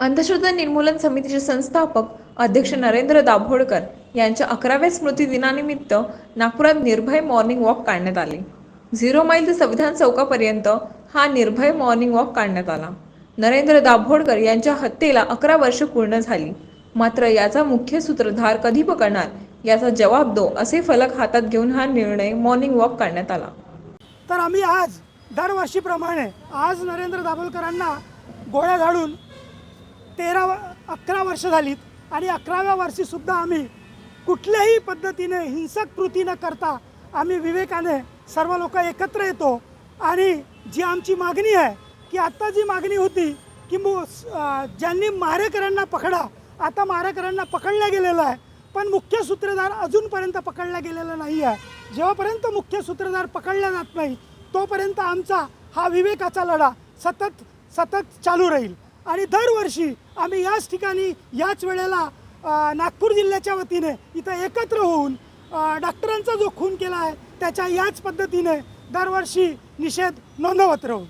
अंधश्रद्धा निर्मूलन समितीचे संस्थापक अध्यक्ष नरेंद्र दाभोळकर यांच्या अकराव्या स्मृती दिनानिमित्त नागपुरात निर्भय मॉर्निंग वॉक काढण्यात आले. झिरो माईल ते संविधान चौकापर्यंत हा निर्भय मॉर्निंग वॉक काढण्यात आला. नरेंद्र दाभोळकर यांच्या हत्येला अकरा वर्ष पूर्ण झाली. मात्र याचा मुख्य सूत्रधार कधी पकडणार याचा जवाब दो असे फलक हातात घेऊन हा निर्णय मॉर्निंग वॉक काढण्यात आला. तर आम्ही आज दरवर्षीप्रमाणे आज नरेंद्र दाभोलकरांना गोळ्या झाडून तेरा अकरा वर्ष झालीत आणि अकराव्या वर्षीसुद्धा आम्ही कुठल्याही पद्धतीने हिंसक कृती न करता आम्ही विवेकाने सर्व लोक एकत्र येतो. आणि जी आमची मागणी आहे की आत्ता जी मागणी होती की मु ज्यांनी मारेकऱ्यांना पकडा आता मारेकऱ्यांना पकडल्या गेलेलं आहे पण मुख्य सूत्रधार अजूनपर्यंत पकडला गेलेला नाही आहे. जेव्हापर्यंत मुख्य सूत्रधार पकडला जात नाही तोपर्यंत आमचा हा विवेकाचा लढा सतत सतत चालू राहील. आणि दरवर्षी आम्ही याच ठिकाणी याच वेळेला नागपूर जिल्ह्याच्या वतीने इथं एकत्र होऊन डॉक्टरांचा जो खून केला आहे त्याच्या याच पद्धतीने दरवर्षी निषेध नोंदवत राहू.